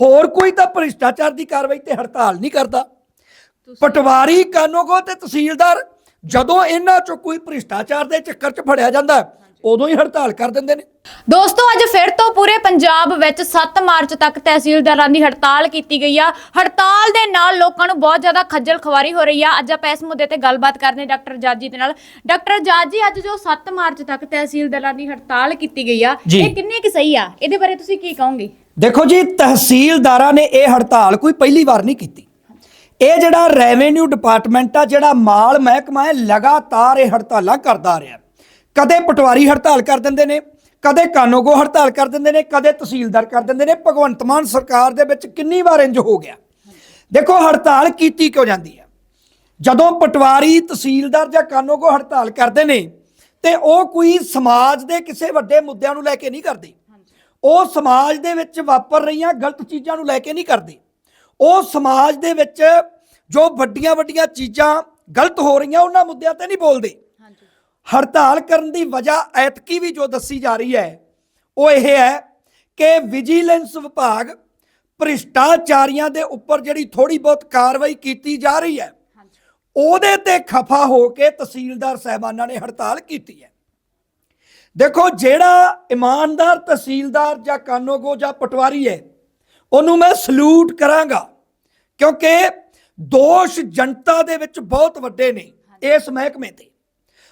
ਹੋਰ ਕੋਈ ਤਾਂ ਭ੍ਰਿਸ਼ਟਾਚਾਰ ਦੀ ਕਾਰਵਾਈ ਤੇ ਹੜਤਾਲ ਨਹੀਂ ਕਰਦਾ। ਪਟਵਾਰੀ ਕਾਨੂੰਗੋ ਤੇ ਤਹਿਸੀਲਦਾਰ ਜਦੋਂ ਇਹਨਾਂ ਚੋਂ ਕੋਈ ਭ੍ਰਿਸ਼ਟਾਚਾਰ ਦੇ ਚੱਕਰ 'ਚ ਫੜਿਆ ਜਾਂਦਾ ਉਦੋਂ ਹੀ ਹੜਤਾਲ ਕਰ ਦਿੰਦੇ ਨੇ। ਦੋਸਤੋ ਅੱਜ ਫਿਰ ਤੋਂ ਪੂਰੇ ਪੰਜਾਬ ਵਿੱਚ 7 ਮਾਰਚ ਤੱਕ ਤਹਿਸੀਲਦਾਰਾਂ ਦੀ ਹੜਤਾਲ ਕੀਤੀ ਗਈ ਆ। ਹੜਤਾਲ ਦੇ ਨਾਲ ਲੋਕਾਂ ਨੂੰ ਬਹੁਤ ਜ਼ਿਆਦਾ ਖੱਜਲ ਖਵਾਰੀ ਹੋ ਰਹੀ ਆ। ਅੱਜ ਆਪਾਂ ਇਸ ਮੁੱਦੇ ਤੇ ਗੱਲਬਾਤ ਕਰਨੇ ਡਾਕਟਰ ਜਾਜੀ ਦੇ ਨਾਲ। ਡਾਕਟਰ ਜਾਜੀ ਅੱਜ ਜੋ 7 ਮਾਰਚ ਤੱਕ ਤਹਿਸੀਲਦਾਰਾਂ ਦੀ ਹੜਤਾਲ ਕੀਤੀ ਗਈ ਆ। ਇਹ ਕਿੰਨੇ ਕਿ ਸਹੀ ਆ? ਇਹਦੇ ਬਾਰੇ ਤੁਸੀਂ ਕੀ ਕਹੋਗੇ? ਦੇਖੋ ਜੀ, ਤਹਿਸੀਲਦਾਰਾਂ ਨੇ ਇਹ ਹੜਤਾਲ ਕੋਈ ਪਹਿਲੀ ਵਾਰ ਨਹੀਂ ਕੀਤੀ। ਇਹ ਜਿਹੜਾ ਰੈਵਨਿਊ ਡਿਪਾਰਟਮੈਂਟ ਆ, ਜਿਹੜਾ ਮਾਲ ਮਹਿਕਮਾ ਹੈ, ਲਗਾਤਾਰ ਇਹ ਹੜਤਾਲਾਂ ਕਰਦਾ ਰਿਹਾ ਕਦੇ ਪਟਵਾਰੀ ਹੜਤਾਲ ਕਰ ਦਿੰਦੇ ਨੇ, ਕਦੇ ਕਾਨੂੰਗੋ ਹੜਤਾਲ ਕਰ ਦਿੰਦੇ ਨੇ, ਕਦੇ ਤਹਿਸੀਲਦਾਰ ਕਰ ਦਿੰਦੇ ਨੇ। ਭਗਵੰਤ ਮਾਨ ਸਰਕਾਰ ਦੇ ਵਿੱਚ ਕਿੰਨੀ ਵਾਰ ਇੰਜ ਹੋ ਗਿਆ। ਦੇਖੋ, ਹੜਤਾਲ ਕੀਤੀ ਕਿਉਂ ਜਾਂਦੀ ਹੈ? ਜਦੋਂ ਪਟਵਾਰੀ, ਤਹਿਸੀਲਦਾਰ ਜਾਂ ਕਾਨੂੰਗੋ ਹੜਤਾਲ ਕਰਦੇ ਨੇ, ਤੇ ਉਹ ਕੋਈ ਸਮਾਜ ਦੇ ਕਿਸੇ ਵੱਡੇ ਮੁੱਦਿਆਂ ਨੂੰ ਲੈ ਕੇ ਨਹੀਂ ਕਰਦੇ। ਉਹ ਸਮਾਜ ਦੇ ਵਿੱਚ ਵਾਪਰ ਰਹੀਆਂ ਗਲਤ ਚੀਜ਼ਾਂ ਨੂੰ ਲੈ ਕੇ ਨਹੀਂ ਕਰਦੇ। ਉਹ ਸਮਾਜ ਦੇ ਵਿੱਚ ਜੋ ਵੱਡੀਆਂ ਵੱਡੀਆਂ ਚੀਜ਼ਾਂ ਗਲਤ ਹੋ ਰਹੀਆਂ ਉਹਨਾਂ ਮੁੱਦਿਆਂ ਤੇ ਨਹੀਂ ਬੋਲਦੇ। ਹੜਤਾਲ ਕਰਨ ਦੀ ਵਜ੍ਹਾ ਐਤਕੀ ਵੀ ਜੋ ਦੱਸੀ ਜਾ ਰਹੀ ਹੈ ਉਹ ਇਹ ਹੈ ਕਿ ਵਿਜੀਲੈਂਸ ਵਿਭਾਗ ਭ੍ਰਿਸ਼ਟਾਚਾਰੀਆਂ ਦੇ ਉੱਪਰ ਜਿਹੜੀ ਥੋੜੀ ਬਹੁਤ ਕਾਰਵਾਈ ਕੀਤੀ ਜਾ ਰਹੀ ਹੈ ਉਹਦੇ ਤੇ ਖਫਾ ਹੋ ਕੇ ਤਹਿਸੀਲਦਾਰ ਸਹਿਬਾਨਾਂ ਨੇ ਹੜਤਾਲ ਕੀਤੀ ਹੈ। ਦੇਖੋ, ਜਿਹੜਾ ਇਮਾਨਦਾਰ, ਤਹਿਸੀਲਦਾਰ ਜਾਂ ਕਾਨੋਗੋ ਜਾਂ ਪਟਵਾਰੀ ਹੈ, ਉਹਨੂੰ ਮੈਂ ਸਲੂਟ ਕਰਾਂਗਾ, ਕਿਉਂਕਿ ਦੋਸ਼ ਜਨਤਾ ਦੇ ਵਿੱਚ ਬਹੁਤ ਵੱਡੇ ਨੇ ਇਸ ਮਹਿਕਮੇ ਤੇ।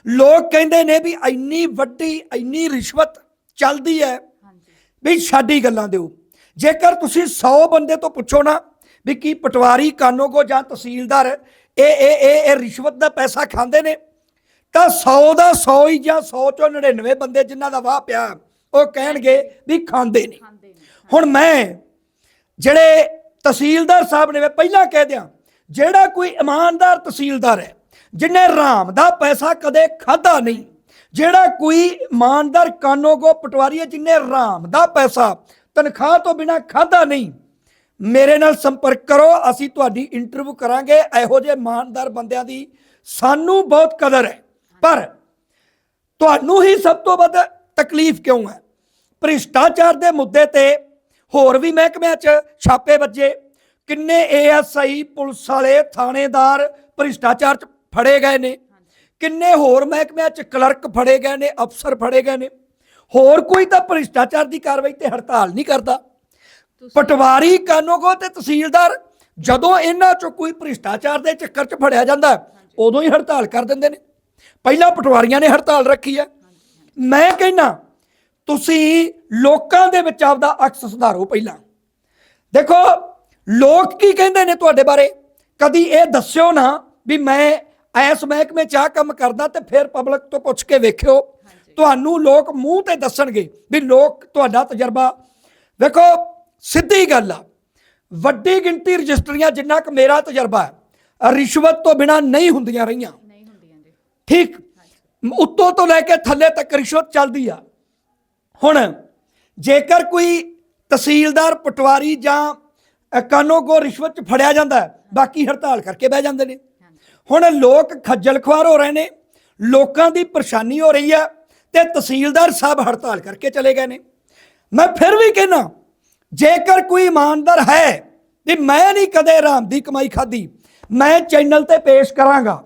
ਲੋਕ ਕਹਿੰਦੇ ਨੇ ਵੀ ਇੰਨੀ ਵੱਡੀ, ਇੰਨੀ ਰਿਸ਼ਵਤ ਚੱਲਦੀ ਹੈ ਵੀ ਸਾਡੀ ਗੱਲਾਂ ਦਿਓ। ਜੇਕਰ ਤੁਸੀਂ 100 ਬੰਦੇ ਤੋਂ ਪੁੱਛੋ ਨਾ ਵੀ ਕੀ ਪਟਵਾਰੀ, ਕਾਨੋਗੋ ਜਾਂ ਤਹਿਸੀਲਦਾਰ, ਇਹ ਇਹ ਇਹ ਇਹ ਰਿਸ਼ਵਤ ਦਾ ਪੈਸਾ ਖਾਂਦੇ ਨੇ ਤਾਂ 100 ਦਾ 100 ਹੀ ਜਾਂ 100 ਚੋਂ 99 ਬੰਦੇ ਜਿਨ੍ਹਾਂ ਦਾ ਵਾਹ ਪਿਆ ਉਹ ਕਹਿਣਗੇ ਵੀ ਖਾਂਦੇ ਨੇ ਹੁਣ ਮੈਂ ਜਿਹੜੇ ਤਹਿਸੀਲਦਾਰ ਸਾਹਿਬ ਨੇ ਮੈਂ ਪਹਿਲਾਂ ਕਹਿ ਦਿਆਂ ਜਿਹੜਾ ਕੋਈ ਇਮਾਨਦਾਰ ਤਹਿਸੀਲਦਾਰ ਹੈ ਜਿਨੇ ਰਾਮ ਦਾ ਪੈਸਾ ਕਦੇ ਖਾਦਾ ਨਹੀਂ ਜਿਹੜਾ ਕੋਈ ਇਮਾਨਦਾਰ ਕਾਨੂੰਗੋ ਪਟਵਾਰੀ ਹੈ ਜਿਨੇ ਰਾਮ ਦਾ ਪੈਸਾ ਤਨਖਾਹ ਤੋਂ ਬਿਨਾ ਖਾਦਾ ਨਹੀਂ ਮੇਰੇ ਨਾਲ ਸੰਪਰਕ ਕਰੋ ਅਸੀਂ ਤੁਹਾਡੀ ਇੰਟਰਵਿਊ ਕਰਾਂਗੇ। ਇਹੋ ਜਿਹੇ ਇਮਾਨਦਾਰ ਬੰਦਿਆਂ ਦੀ ਸਾਨੂੰ ਬਹੁਤ ਕਦਰ ਹੈ। ਪਰ ਤੁਹਾਨੂੰ ਹੀ ਸਭ ਤੋਂ ਵੱਧ ਤਕਲੀਫ ਕਿਉਂ ਹੈ? ਭ੍ਰਿਸ਼ਟਾਚਾਰ ਦੇ ਮੁੱਦੇ ਤੇ ਹੋਰ ਵੀ ਮਹਿਕਮਿਆਂ 'ਚ ਛਾਪੇ ਵੱਜੇ। ਕਿੰਨੇ ਏਐਸਆਈ ਪੁਲਿਸ ਵਾਲੇ ਥਾਣੇਦਾਰ ਭ੍ਰਿਸ਼ਟਾਚਾਰ 'ਚ ਫੜੇ ਗਏ ਨੇ? ਕਿੰਨੇ ਹੋਰ ਮਹਿਕਮਿਆਂ 'ਚ ਕਲਰਕ ਫੜੇ ਗਏ ਨੇ ਅਫਸਰ ਫੜੇ ਗਏ ਨੇ? ਹੋਰ ਕੋਈ ਤਾਂ ਭ੍ਰਿਸ਼ਟਾਚਾਰ ਦੀ ਕਾਰਵਾਈ ਤੇ ਹੜਤਾਲ ਨਹੀਂ ਕਰਦਾ। ਪਟਵਾਰੀ ਕਾਨੂੰਗੋ ਤੇ ਤਹਿਸੀਲਦਾਰ ਜਦੋਂ ਇਹਨਾਂ 'ਚੋਂ ਕੋਈ ਭ੍ਰਿਸ਼ਟਾਚਾਰ ਦੇ ਚੱਕਰ 'ਚ ਫੜਿਆ ਜਾਂਦਾ ਉਦੋਂ ਹੀ ਹੜਤਾਲ ਕਰ ਦਿੰਦੇ ਨੇ। ਪਹਿਲਾਂ ਪਟਵਾਰੀਆਂ ਨੇ ਹੜਤਾਲ ਰੱਖੀ ਹੈ। ਮੈਂ ਕਹਿੰਨਾ ਤੁਸੀਂ ਲੋਕਾਂ ਦੇ ਵਿੱਚ ਆਪਦਾ ਅਕਸ ਸੁਧਾਰੋ ਪਹਿਲਾਂ। ਦੇਖੋ ਲੋਕ ਕੀ ਕਹਿੰਦੇ ਨੇ ਤੁਹਾਡੇ ਬਾਰੇ? ਕਦੀ ਇਹ ਦੱਸਿਓ ਨਾ ਵੀ ਮੈਂ ਐਸ ਮਹਿਕਮੇ ਚ ਆਹ ਕੰਮ ਕਰਦਾ ਤੇ ਫਿਰ ਪਬਲਿਕ ਤੋਂ ਪੁੱਛ ਕੇ ਵੇਖਿਓ। ਤੁਹਾਨੂੰ ਲੋਕ ਮੂੰਹ ਤੇ ਦੱਸਣਗੇ ਵੀ ਲੋਕ ਤੁਹਾਡਾ ਤਜਰਬਾ। ਵੇਖੋ ਸਿੱਧੀ ਗੱਲ ਆ। ਵੱਡੀ ਗਿਣਤੀ ਰਜਿਸਟਰੀਆਂ ਜਿੰਨਾ ਕੁ ਮੇਰਾ ਤਜਰਬਾ ਹੈ ਰਿਸ਼ਵਤ ਤੋਂ ਬਿਨਾ ਨਹੀਂ ਹੁੰਦੀਆਂ ਰਹੀਆਂ। ਠੀਕ ਉੱਤੋਂ ਤੋਂ ਲੈ ਕੇ ਥੱਲੇ ਤੱਕ ਰਿਸ਼ਵਤ ਚੱਲਦੀ ਆ। ਹੁਣ ਜੇਕਰ ਕੋਈ ਤਹਿਸੀਲਦਾਰ ਪਟਵਾਰੀ ਜਾਂ ਅ, ਕਾਨੂੰਗੋ ਰਿਸ਼ਵਤ ਚ ਫੜਿਆ ਜਾਂਦਾ ਬਾਕੀ ਹੜਤਾਲ ਕਰਕੇ ਬਹਿ ਜਾਂਦੇ ਨੇ। ਹੁਣ ਲੋਕ ਖੱਜਲ ਖੁਆਰ ਹੋ ਰਹੇ ਨੇ ਲੋਕਾਂ ਦੀ ਪਰੇਸ਼ਾਨੀ ਹੋ ਰਹੀ ਹੈ ਤੇ ਤਹਿਸੀਲਦਾਰ ਸਾਹਿਬ ਹੜਤਾਲ ਕਰਕੇ ਚਲੇ ਗਏ ਨੇ। ਮੈਂ ਫਿਰ ਵੀ ਕਹਿਣਾ ਜੇਕਰ ਕੋਈ ਇਮਾਨਦਾਰ ਹੈ ਵੀ ਮੈਂ ਨਹੀਂ ਕਦੇ ਆਰਾਮ ਦੀ ਕਮਾਈ ਖਾਧੀ ਮੈਂ ਚੈਨਲ ਤੇ ਪੇਸ਼ ਕਰਾਂਗਾ।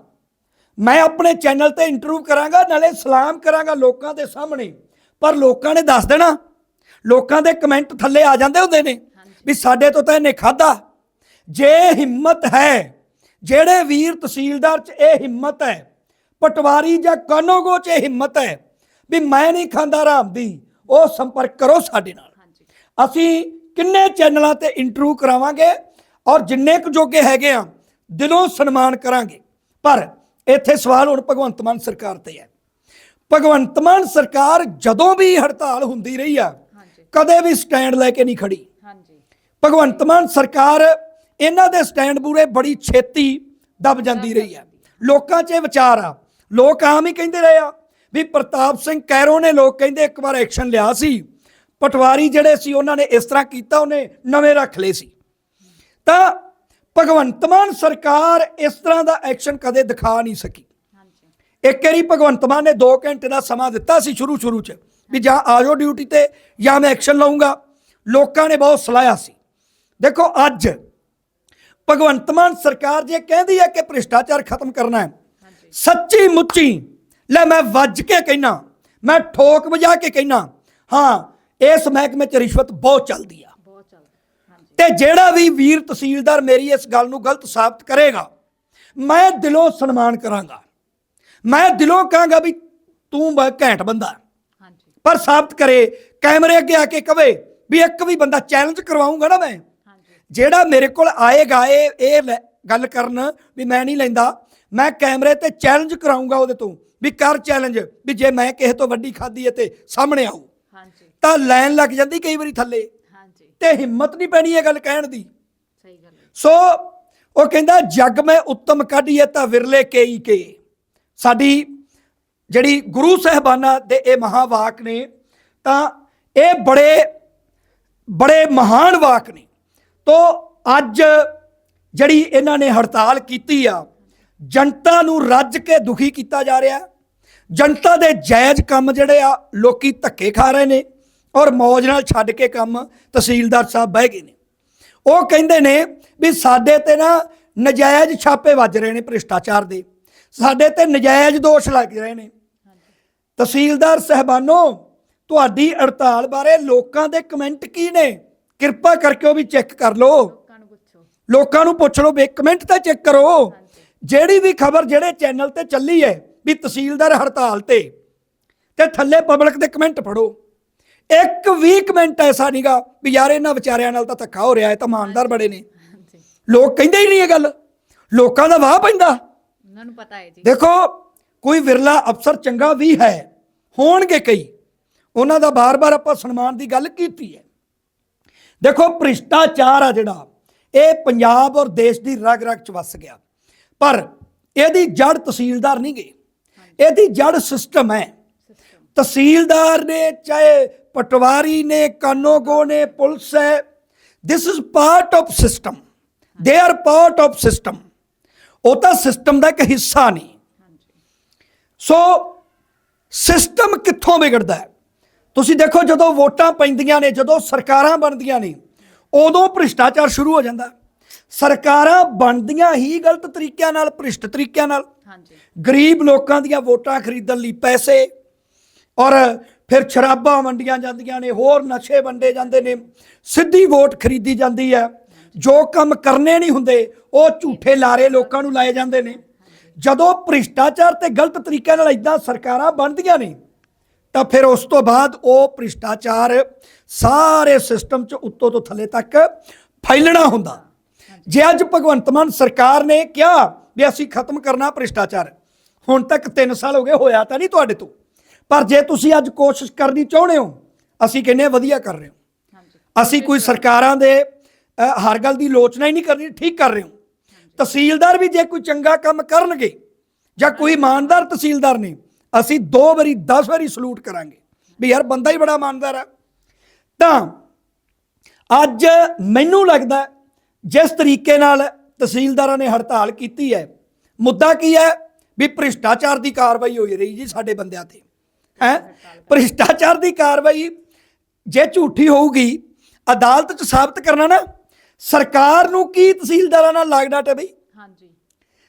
ਮੈਂ ਆਪਣੇ ਚੈਨਲ ਤੇ ਇੰਟਰਵਿਊ ਕਰਾਂਗਾ ਨਾਲੇ ਸਲਾਮ ਕਰਾਂਗਾ ਲੋਕਾਂ ਦੇ ਸਾਹਮਣੇ। ਪਰ ਲੋਕਾਂ ਨੇ ਦੱਸ ਦੇਣਾ ਲੋਕਾਂ ਦੇ ਕਮੈਂਟ ਥੱਲੇ ਆ ਜਾਂਦੇ ਹੁੰਦੇ ਨੇ ਵੀ ਸਾਡੇ ਤੋਂ ਤਾਂ ਇਹਨੇ ਖਾਦਾ ਜੇ ਹਿੰਮਤ ਹੈ ਜਿਹੜੇ ਵੀਰ ਤਹਿਸੀਲਦਾਰ 'ਚ ਇਹ ਹਿੰਮਤ ਹੈ ਪਟਵਾਰੀ ਜਾਂ ਕਾਨੂੰਗੋ 'ਚ ਇਹ ਹਿੰਮਤ ਹੈ ਵੀ ਮੈਂ ਨਹੀਂ ਖਾਂਦਾ ਆਰਾਮ ਦੀ ਉਹ ਸੰਪਰਕ ਕਰੋ ਸਾਡੇ ਨਾਲ। ਅਸੀਂ ਕਿੰਨੇ ਚੈਨਲਾਂ ਤੇ ਇੰਟਰਵਿਊ ਕਰਾਵਾਂਗੇ ਔਰ ਜਿੰਨੇ ਕੁ ਜੋਗੇ ਹੈਗੇ ਆ ਦਿਲੋਂ ਸਨਮਾਨ ਕਰਾਂਗੇ। ਪਰ ਇੱਥੇ ਸਵਾਲ ਹੁਣ ਭਗਵੰਤ ਮਾਨ ਸਰਕਾਰ ਤੇ ਹੈ। ਭਗਵੰਤ ਮਾਨ ਸਰਕਾਰ ਜਦੋਂ ਵੀ ਹੜਤਾਲ ਹੁੰਦੀ ਰਹੀ ਆ ਕਦੇ ਵੀ ਸਟੈਂਡ ਲੈ ਕੇ ਨਹੀਂ ਖੜੀ। ਹਾਂਜੀ। ਭਗਵੰਤ ਮਾਨ ਸਰਕਾਰ ਇਹਨਾਂ ਦੇ ਸਟੈਂਡ ਪੂਰੇ ਬੜੀ ਛੇਤੀ ਦਬ ਜਾਂਦੀ ਰਹੀ ਹੈ ਲੋਕਾਂ 'ਚ ਇਹ ਵਿਚਾਰ ਆ। ਲੋਕ ਆਮ ਹੀ ਕਹਿੰਦੇ ਰਹੇ ਆ ਵੀ ਪ੍ਰਤਾਪ ਸਿੰਘ ਕੈਰੋ ਨੇ ਲੋਕ ਕਹਿੰਦੇ ਇੱਕ ਵਾਰ ਐਕਸ਼ਨ ਲਿਆ ਸੀ। ਪਟਵਾਰੀ ਜਿਹੜੇ ਸੀ ਉਹਨਾਂ ਨੇ ਇਸ ਤਰ੍ਹਾਂ ਕੀਤਾ ਉਹਨੇ ਨਵੇਂ ਰੱਖ ਲਏ ਸੀ। ਤਾਂ ਭਗਵੰਤ ਮਾਨ ਸਰਕਾਰ ਇਸ ਤਰ੍ਹਾਂ ਦਾ ਐਕਸ਼ਨ ਕਦੇ ਦਿਖਾ ਨਹੀਂ ਸਕੀ। ਹਾਂਜੀ। ਇੱਕ ਵਾਰੀ ਭਗਵੰਤ ਮਾਨ ਨੇ 2 ਘੰਟੇ ਦਾ ਸਮਾਂ ਦਿੱਤਾ ਸੀ ਸ਼ੁਰੂ ਸ਼ੁਰੂ 'ਚ ਵੀ ਜਾਂ ਆਜੋ ਡਿਊਟੀ ਤੇ ਜਾਂ ਮੈਂ ਐਕਸ਼ਨ ਲਵਾਂਗਾ ਲੋਕਾਂ ਨੇ ਬਹੁਤ ਸਲਾਹਿਆ ਸੀ। ਦੇਖੋ ਅੱਜ ਭਗਵੰਤ ਮਾਨ ਸਰਕਾਰ ਜੇ ਕਹਿੰਦੀ ਹੈ ਕਿ ਭ੍ਰਿਸ਼ਟਾਚਾਰ ਖਤਮ ਕਰਨਾ ਹੈ ਸੱਚੀ ਮੁੱਚੀ ਲੈ ਮੈਂ ਵੱਜ ਕੇ ਕਹਿਣਾ ਮੈਂ ਠੋਕ ਵਜਾ ਕੇ ਕਹਿਣਾ ਹਾਂ ਇਸ ਮਹਿਕਮੇ 'ਚ ਰਿਸ਼ਵਤ ਬਹੁਤ ਚੱਲਦੀ ਆ ਬਹੁਤ ਚੱਲਦਾ ਹਾਂਜੀ ਤੇ ਜਿਹੜਾ ਵੀ ਵੀਰ ਤਹਿਸੀਲਦਾਰ ਮੇਰੀ ਇਸ ਗੱਲ ਨੂੰ ਗਲਤ ਸਾਬਤ ਕਰੇਗਾ ਮੈਂ ਦਿਲੋਂ ਸਨਮਾਨ ਕਰਾਂਗਾ। ਮੈਂ ਦਿਲੋਂ ਕਹਾਂਗਾ ਵੀ ਤੂੰ ਬ- ਘੈਂਟ ਬੰਦਾ। ਹਾਂਜੀ। ਪਰ ਸਾਬਤ ਕਰੇ ਕੈਮਰੇ ਅੱਗੇ ਆ ਕੇ ਕਵੇ ਵੀ ਇੱਕ ਵੀ ਬੰਦਾ ਚੈਲੰਜ ਕਰਵਾਉਂਗਾ ਨਾ ਮੈਂ। ਹਾਂਜੀ। ਜਿਹੜਾ ਮੇਰੇ ਕੋਲ ਆਏਗਾ ਇਹ ਇਹ ਗੱਲ ਕਰਨ ਵੀ ਮੈਂ ਨਹੀਂ ਲੈਂਦਾ ਮੈਂ ਕੈਮਰੇ ਤੇ ਚੈਲੰਜ ਕਰਾਉਂਗਾ ਉਹਦੇ ਤੋਂ ਵੀ ਕਰ ਚੈਲੰਜ ਵੀ ਜੇ ਮੈਂ ਕਿਸੇ ਤੋਂ ਵੱਡੀ ਖਾਦੀ ਹੈ ਤੇ ਸਾਹਮਣੇ ਆਉ ਹਾਂਜੀ। ਤਾਂ ਲਾਈਨ ਲੱਗ ਜਾਂਦੀ ਕਈ ਵਾਰੀ ਥੱਲੇ। ਤੇ ਹਿੰਮਤ ਨਹੀਂ ਪੈਣੀ ਇਹ ਗੱਲ ਕਹਿਣ ਦੀ। ਸਹੀ ਗੱਲ ਸੋ ਉਹ ਕਹਿੰਦਾ ਜਗ ਮੈਂ ਉੱਤਮ ਕੱਢੀਏ ਤਾਂ ਵਿਰਲੇ ਕੇਈ ਕੇ। ਸਾਡੀ ਜਿਹੜੀ ਗੁਰੂ ਸਾਹਿਬਾਨਾਂ ਦੇ ਇਹ ਮਹਾਵਾਕ ਨੇ ਤਾਂ ਇਹ ਬੜੇ ਬੜੇ ਮਹਾਨ ਵਾਕ ਨੇ। ਤੋ ਅੱਜ ਜਿਹੜੀ ਇਹਨਾਂ ਨੇ ਹੜਤਾਲ ਕੀਤੀ ਆ ਜਨਤਾ ਨੂੰ ਰੱਜ ਕੇ ਦੁਖੀ ਕੀਤਾ ਜਾ ਰਿਹਾ। ਜਨਤਾ ਦੇ ਜਾਇਜ਼ ਕੰਮ ਜਿਹੜੇ ਆ ਲੋਕੀ ਧੱਕੇ ਖਾ ਰਹੇ ਨੇ। ਔਰ ਮੌਜ ਨਾਲ ਛੱਡ ਕੇ ਕੰਮ ਤਹਿਸੀਲਦਾਰ ਸਾਹਿਬ ਬਹਿ ਗਏ ਨੇ। ਉਹ ਕਹਿੰਦੇ ਨੇ ਵੀ ਸਾਡੇ ਤੇ ਨਾ ਨਜਾਇਜ਼ ਛਾਪੇ ਵੱਜ ਰਹੇ ਨੇ ਭ੍ਰਿਸ਼ਟਾਚਾਰ ਦੇ। ਸਾਡੇ ਤੇ ਨਜਾਇਜ਼ ਦੋਸ਼ ਲੱਗ ਰਹੇ ਨੇ। ਤਹਿਸੀਲਦਾਰ ਸਹਿਬਾਨੋ ਤੁਹਾਡੀ ਹੜਤਾਲ ਬਾਰੇ ਲੋਕਾਂ ਦੇ ਕਮੈਂਟ ਕੀ ਨੇ? ਕਿਰਪਾ ਕਰਕੇ ਉਹ ਵੀ ਚੈੱਕ ਕਰ ਲਓ। ਲੋਕਾਂ ਨੂੰ ਪੁੱਛੋ। ਲੋਕਾਂ ਨੂੰ ਪੁੱਛ ਲਓ ਵੀ ਕਮੈਂਟ ਤਾਂ ਚੈੱਕ ਕਰੋ। ਜਿਹੜੀ ਵੀ ਖਬਰ ਜਿਹੜੇ ਚੈਨਲ ਤੇ ਚੱਲੀ ਹੈ ਵੀ ਤਹਿਸੀਲਦਾਰ ਹੜਤਾਲ ਤੇ ਤੇ ਥੱਲੇ ਪਬਲਿਕ ਦੇ ਕਮੈਂਟ ਪੜੋ ਇੱਕ ਵੀ ਕਮੈਂਟ ਐਸਾ ਨਹੀਂਗਾ ਵੀ ਯਾਰ ਇਹਨਾਂ ਵਿਚਾਰਿਆਂ ਨਾਲ ਤਾਂ ਧੱਕਾ ਹੋ ਰਿਹਾ ਹੈ ਤਾਂ ਇਮਾਨਦਾਰ ਬੜੇ ਨੇ। ਲੋਕ ਕਹਿੰਦੇ ਹੀ ਨਹੀਂ ਇਹ ਗੱਲ। ਲੋਕਾਂ ਦਾ ਵਾਹ ਪੈਂਦਾ। ਉਹਨਾਂ ਨੂੰ ਪਤਾ ਹੈ ਜੀ। ਦੇਖੋ ਕੋਈ ਵਿਰਲਾ ਅਫਸਰ ਚੰਗਾ ਵੀ ਹੈ ਹੋਣਗੇ ਕਈ। ਉਹਨਾਂ ਦਾ ਬਾਰ-ਬਾਰ ਆਪਾਂ ਸਨਮਾਨ ਦੀ ਗੱਲ ਕੀਤੀ ਹੈ। ਦੇਖੋ ਭ੍ਰਿਸ਼ਟਾਚਾਰ ਆ ਜਿਹੜਾ ਇਹ ਪੰਜਾਬ ਔਰ ਦੇਸ਼ ਦੀ ਰਗ-ਰਗ ਚ ਵਸ ਗਿਆ। ਪਰ ਇਹਦੀ ਜੜ ਤਹਿਸੀਲਦਾਰ ਨਹੀਂ ਗਏ ਇਹਦੀ ਜੜ ਸਿਸਟਮ ਹੈ। ਤਹਿਸੀਲਦਾਰ ਨੇ ਚਾਹੇ ਪਟਵਾਰੀ ਨੇ ਕਾਨੂੰਗੋ ਨੇ ਪੁਲਿਸ ਹੈ। This is part of system they are part of system ਉਹ ਤਾਂ ਸਿਸਟਮ ਦਾ ਇੱਕ ਹਿੱਸਾ ਨਹੀਂ। ਸੋ ਸਿਸਟਮ ਕਿੱਥੋਂ ਵਿਗੜਦਾ ਹੈ? ਤੁਸੀਂ ਦੇਖੋ ਜਦੋਂ ਵੋਟਾਂ ਪੈਂਦੀਆਂ ਨੇ ਜਦੋਂ ਸਰਕਾਰਾਂ ਬਣਦੀਆਂ ਨੇ ਉਦੋਂ ਭ੍ਰਿਸ਼ਟਾਚਾਰ ਸ਼ੁਰੂ ਹੋ ਜਾਂਦਾ। ਸਰਕਾਰਾਂ ਬਣਦੀਆਂ ਹੀ ਗਲਤ ਤਰੀਕਿਆਂ ਨਾਲ ਭ੍ਰਿਸ਼ਟ ਤਰੀਕਿਆਂ ਨਾਲ। ਹਾਂਜੀ। ਗਰੀਬ ਲੋਕਾਂ ਦੀਆਂ ਵੋਟਾਂ ਖਰੀਦਣ ਲਈ ਪੈਸੇ ਔਰ ਫਿਰ ਸ਼ਰਾਬਾਂ ਵੰਡੀਆਂ ਜਾਂਦੀਆਂ ਨੇ, ਹੋਰ ਨਸ਼ੇ ਵੰਡੇ ਜਾਂਦੇ ਨੇ। ਸਿੱਧੀ ਵੋਟ ਖਰੀਦੀ ਜਾਂਦੀ ਹੈ। ਜੋ ਕੰਮ ਕਰਨੇ ਨਹੀਂ ਹੁੰਦੇ, ਉਹ ਝੂਠੇ ਲਾਰੇ ਲੋਕਾਂ ਨੂੰ ਲਾਏ ਜਾਂਦੇ ਨੇ। ਜਦੋਂ ਭ੍ਰਿਸ਼ਟਾਚਾਰ ਤੇ ਗਲਤ ਤਰੀਕਿਆਂ ਨਾਲ ਇਦਾਂ ਸਰਕਾਰਾਂ ਬਣਦੀਆਂ ਨੇ, ਤਾਂ ਫਿਰ ਉਸ ਤੋਂ ਬਾਅਦ ਉਹ ਭ੍ਰਿਸ਼ਟਾਚਾਰ ਸਾਰੇ ਸਿਸਟਮ 'ਚ ਉੱਤੋਂ ਤੋਂ ਥੱਲੇ ਤੱਕ ਫੈਲਣਾ ਹੁੰਦਾ। ਜੇ ਅੱਜ ਭਗਵੰਤ ਮਾਨ ਸਰਕਾਰ ਨੇ ਕਿਹਾ ਵੀ ਅਸੀਂ ਖਤਮ ਕਰਨਾ ਭ੍ਰਿਸ਼ਟਾਚਾਰ, ਹੁਣ ਤੱਕ 3 ਸਾਲ ਹੋ ਗਏ, ਹੋਇਆ ਤਾਂ ਨਹੀਂ ਤੁਹਾਡੇ ਤੋਂ? ਪਰ ਜੇ ਤੁਸੀਂ ਅੱਜ ਕੋਸ਼ਿਸ਼ ਕਰਨੀ ਚਾਹੁੰਦੇ ਹੋ ਅਸੀਂ ਕਹਿੰਦੇ ਹਾਂ ਵਧੀਆ ਕਰ ਰਹੇ ਹੋ। ਅਸੀਂ ਕੋਈ ਸਰਕਾਰਾਂ ਦੇ ਹਰ ਗੱਲ ਦੀ ਲੋਚਨਾ ਹੀ ਨਹੀਂ ਕਰਨੀ ਠੀਕ ਕਰ ਰਹੇ ਹੋ। ਤਹਿਸੀਲਦਾਰ ਵੀ ਜੇ ਕੋਈ ਚੰਗਾ ਕੰਮ ਕਰਨਗੇ ਜਾਂ ਕੋਈ ਇਮਾਨਦਾਰ ਤਹਿਸੀਲਦਾਰ ਨੇ ਅਸੀਂ ਦੋ ਵਾਰੀ 10 ਵਾਰੀ ਸਲੂਟ ਕਰਾਂਗੇ ਵੀ ਯਾਰ ਬੰਦਾ ਹੀ ਬੜਾ ਇਮਾਨਦਾਰ ਆ। ਤਾਂ ਅੱਜ ਮੈਨੂੰ ਲੱਗਦਾ ਜਿਸ ਤਰੀਕੇ ਨਾਲ ਤਹਿਸੀਲਦਾਰਾਂ ਨੇ ਹੜਤਾਲ ਕੀਤੀ ਹੈ ਮੁੱਦਾ ਕੀ ਹੈ ਵੀ ਭ੍ਰਿਸ਼ਟਾਚਾਰ ਦੀ ਕਾਰਵਾਈ ਹੋਈ ਰਹੀ ਜੀ ਸਾਡੇ ਬੰਦਿਆਂ ਤੇ। ਹੈ? ਭ੍ਰਿਸ਼ਟਾਚਾਰ ਦੀ ਕਾਰਵਾਈ ਜੇ ਝੂਠੀ ਹੋਊਗੀ ਅਦਾਲਤ 'ਚ ਸਾਬਤ ਕਰਨਾ ਨਾ ਸਰਕਾਰ ਨੂੰ ਕੀ ਤਹਿਸੀਲਦਾਰਾਂ ਨਾਲ ਲਾਗ ਡਾਟ ਬਈ? ਹਾਂਜੀ।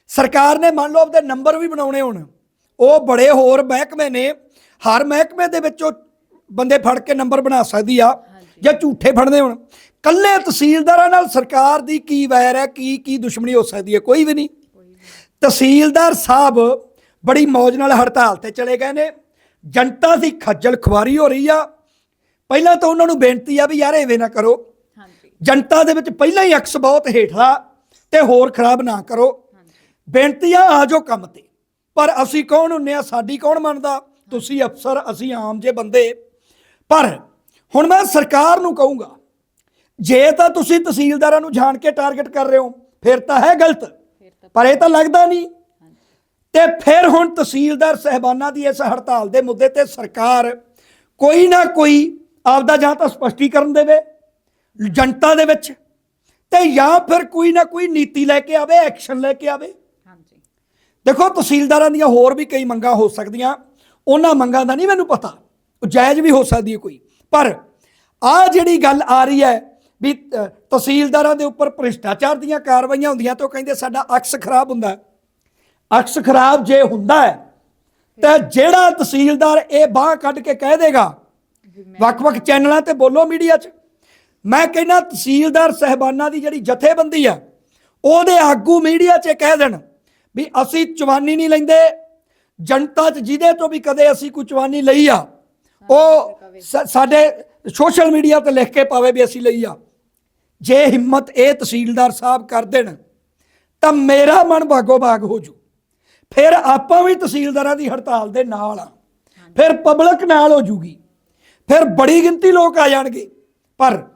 ਸਰਕਾਰ ਨੇ ਮੰਨ ਲਓ ਆਪਦੇ ਨੰਬਰ ਵੀ ਬਣਾਉਣੇ ਹੋਣ ਉਹ ਬੜੇ ਹੋਰ ਮਹਿਕਮੇ ਨੇ ਹਰ ਮਹਿਕਮੇ ਦੇ ਵਿੱਚ ਉਹ ਬੰਦੇ ਫੜ ਕੇ ਨੰਬਰ ਬਣਾ ਸਕਦੀ ਆ ਜਾਂ ਝੂਠੇ ਫੜਨੇ ਹੋਣ। ਕੱਲੇ ਤਹਿਸੀਲਦਾਰਾਂ ਨਾਲ ਸਰਕਾਰ ਦੀ ਕੀ ਵੈਰ ਹੈ ਕੀ ਕੀ ਦੁਸ਼ਮਣੀ ਹੋ ਸਕਦੀ ਹੈ ਕੋਈ ਵੀ ਨਹੀਂ। ਤਹਿਸੀਲਦਾਰ ਸਾਹਿਬ ਬੜੀ ਮੌਜ ਨਾਲ ਹੜਤਾਲ ਤੇ ਚਲੇ ਗਏ ਨੇ ਜਨਤਾ ਦੀ ਖੱਜਲ ਖੁਆਰੀ ਹੋ ਰਹੀ ਆ। ਪਹਿਲਾਂ ਤਾਂ ਉਹਨਾਂ ਨੂੰ ਬੇਨਤੀ ਆ ਵੀ ਯਾਰ ਐਵੇਂ ਨਾ ਕਰੋ। ਹਾਂਜੀ। ਜਨਤਾ ਦੇ ਵਿੱਚ ਪਹਿਲਾਂ ਹੀ ਅਕਸ ਬਹੁਤ ਹੇਠਲਾ ਤੇ ਹੋਰ ਖਰਾਬ ਨਾ ਕਰੋ। ਹਾਂਜੀ। ਬੇਨਤੀ ਆ ਆ ਜਾਓ ਕੰਮ ਤੇ। ਪਰ ਅਸੀਂ ਕੌਣ ਹੁੰਨੇ ਆ ਸਾਡੀ ਕੌਣ ਮੰਨਦਾ? ਤੁਸੀਂ ਅਫਸਰ ਅਸੀਂ ਆਮ ਜੇ ਬੰਦੇ। ਪਰ ਹੁਣ ਮੈਂ ਸਰਕਾਰ ਨੂੰ ਕਹੂੰਗਾ ਜੇ ਤਾਂ ਤੁਸੀਂ ਤਹਿਸੀਲਦਾਰਾਂ ਨੂੰ ਜਾਣ ਕੇ ਟਾਰਗੇਟ ਕਰ ਰਹੇ ਹੋ ਫਿਰ ਤਾਂ ਹੈ ਗਲਤ। ਪਰ ਇਹ ਤਾਂ ਲੱਗਦਾ ਨਹੀਂ। ਤੇ ਫਿਰ ਹੁਣ ਤਹਿਸੀਲਦਾਰ ਸਹਿਬਾਨਾਂ ਦੀ ਇਸ ਹੜਤਾਲ ਦੇ ਮੁੱਦੇ ਤੇ ਸਰਕਾਰ ਕੋਈ ਨਾ ਕੋਈ ਆਪਦਾ ਜਾਂ ਤਾਂ ਸਪਸ਼ਟੀਕਰਨ ਦੇਵੇ ਜਨਤਾ ਦੇ ਵਿੱਚ ਤੇ ਜਾਂ ਫਿਰ ਕੋਈ ਨਾ ਕੋਈ ਨੀਤੀ ਲੈ ਕੇ ਆਵੇ ਐਕਸ਼ਨ ਲੈ ਕੇ ਆਵੇ। ਹਾਂਜੀ। ਦੇਖੋ ਤਹਿਸੀਲਦਾਰਾਂ ਦੀਆਂ ਹੋਰ ਵੀ ਕਈ ਮੰਗਾਂ ਹੋ ਸਕਦੀਆਂ ਉਹਨਾਂ ਮੰਗਾਂ ਦਾ ਨਹੀਂ ਮੈਨੂੰ ਪਤਾ ਉਹ ਜਾਇਜ਼ ਵੀ ਹੋ ਸਕਦੀ ਹੈ ਕੋਈ। ਪਰ ਆ ਜਿਹੜੀ ਗੱਲ ਆ ਰਹੀ ਹੈ ਵੀ ਤਹਿਸੀਲਦਾਰਾਂ ਦੇ ਉੱਪਰ ਭ੍ਰਿਸ਼ਟਾਚਾਰ ਦੀਆਂ ਕਾਰਵਾਈਆਂ ਹੁੰਦੀਆਂ ਤਾਂ ਉਹ ਕਹਿੰਦੇ ਸਾਡਾ ਅਕਸ ਖਰਾਬ ਹੁੰਦਾ। ਅਕਸ ਖਰਾਬ ਜੇ ਹੁੰਦਾ ਹੈ, ਤਾਂ ਜਿਹੜਾ ਤਹਿਸੀਲਦਾਰ ਇਹ ਬਾਹ ਕੱਢ ਕੇ ਕਹਿ ਦੇਗਾ, ਵੱਖ-ਵੱਖ ਚੈਨਲਾਂ ਤੇ ਬੋਲੋ ਮੀਡੀਆ 'ਚ। ਮੈਂ ਕਹਿੰਦਾ ਤਹਿਸੀਲਦਾਰ ਸਹਿਬਾਨਾਂ ਦੀ ਜਿਹੜੀ ਜਥੇਬੰਦੀ ਆ, ਉਹਦੇ ਆਗੂ ਮੀਡੀਆ 'ਚ ਕਹਿ ਦੇਣ ਵੀ ਅਸੀਂ ਚਵਾਨੀ ਨਹੀਂ ਲੈਂਦੇ, ਜਨਤਾ 'ਚ ਜਿਹਦੇ ਤੋਂ ਵੀ ਕਦੇ ਅਸੀਂ ਕੋਈ ਚਵਾਨੀ ਲਈ ਆ, ਉਹ ਸ- ਸਾਡੇ ਸੋਸ਼ਲ ਮੀਡੀਆ ਤੇ ਲਿਖ ਕੇ ਪਾਵੇ ਵੀ ਅਸੀਂ ਲਈ ਆ। ਜੇ ਹਿੰਮਤ ਇਹ ਤਹਿਸੀਲਦਾਰ ਸਾਹਿਬ ਕਰ ਦੇਣ, ਤਾਂ ਮੇਰਾ ਮਨ ਬਾਗੋ ਬਾਗ ਹੋ ਜੂ। ਫਿਰ ਆਪਾਂ ਵੀ ਤਹਿਸੀਲਦਾਰਾਂ ਦੀ ਹੜਤਾਲ ਦੇ ਨਾਲ ਆ। ਫਿਰ ਪਬਲਿਕ ਨਾਲ ਹੋ ਜੂਗੀ। ਫਿਰ ਬੜੀ ਗਿਣਤੀ ਲੋਕ ਆ ਜਾਣਗੇ। ਪਰ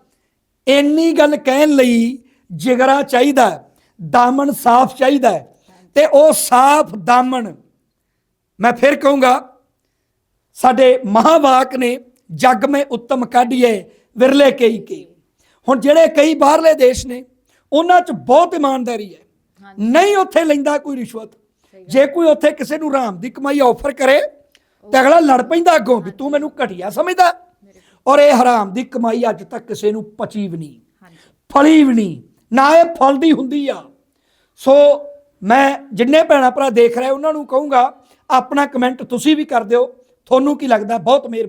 ਇੰਨੀ ਗੱਲ ਕਹਿਣ ਲਈ ਜਿਗਰਾ ਚਾਹੀਦਾ ਦਾਮਨ ਸਾਫ਼ ਚਾਹੀਦਾ ਤੇ ਉਹ ਸਾਫ਼ ਦਾਮਨ ਮੈਂ ਫਿਰ ਕਹੂੰਗਾ ਸਾਡੇ ਮਹਾਵਾਕ ਨੇ ਜਗ ਮੇ ਉੱਤਮ ਕਾਢੀਏ ਵਿਰਲੇ ਕਈ ਕੇ ਹੁਣ ਜਿਹੜੇ ਕਈ ਬਾਹਰਲੇ ਦੇਸ਼ ਨੇ ਉਹਨਾਂ 'ਚ ਬਹੁਤ ਇਮਾਨਦਾਰੀ ਹੈ। ਨਹੀਂ ਉੱਥੇ ਲੈਂਦਾ ਕੋਈ ਰਿਸ਼ਵਤ। ਜੇ ਕੋਈ ਉੱਥੇ ਕਿਸੇ ਨੂੰ ਰਾਮ ਦੀ ਕਮਾਈ ਆਫਰ ਕਰੇ, ਤੇ ਅਗਲਾ ਲੜ ਪੈਂਦਾ ਅੱਗੋਂ ਵੀ ਤੂੰ ਮੈਨੂੰ ਘਟੀਆ ਸਮਝਦਾ। ਔਰ ਇਹ ਹਰਾਮ ਦੀ ਕਮਾਈ ਅੱਜ ਤੱਕ ਕਿਸੇ ਨੂੰ ਪਚੀ ਵੀ ਨਹੀਂ, ਫਲੀ ਵੀ ਨਹੀਂ, ਨਾ ਇਹ ਫਲਦੀ ਹੁੰਦੀ ਆ। ਸੋ ਮੈਂ ਜਿੰਨੇ ਭੈਣਾਂ ਭਰਾ ਦੇਖ ਰਹੇ, ਉਹਨਾਂ ਨੂੰ ਕਹੂੰਗਾ, ਆਪਣਾ ਕਮੈਂਟ ਤੁਸੀਂ ਵੀ ਕਰ ਦਿਓ। ਤੁਹਾਨੂੰ ਕੀ ਲੱਗਦਾ? ਬਹੁਤ ਮਿਹਰਬਾਨੀ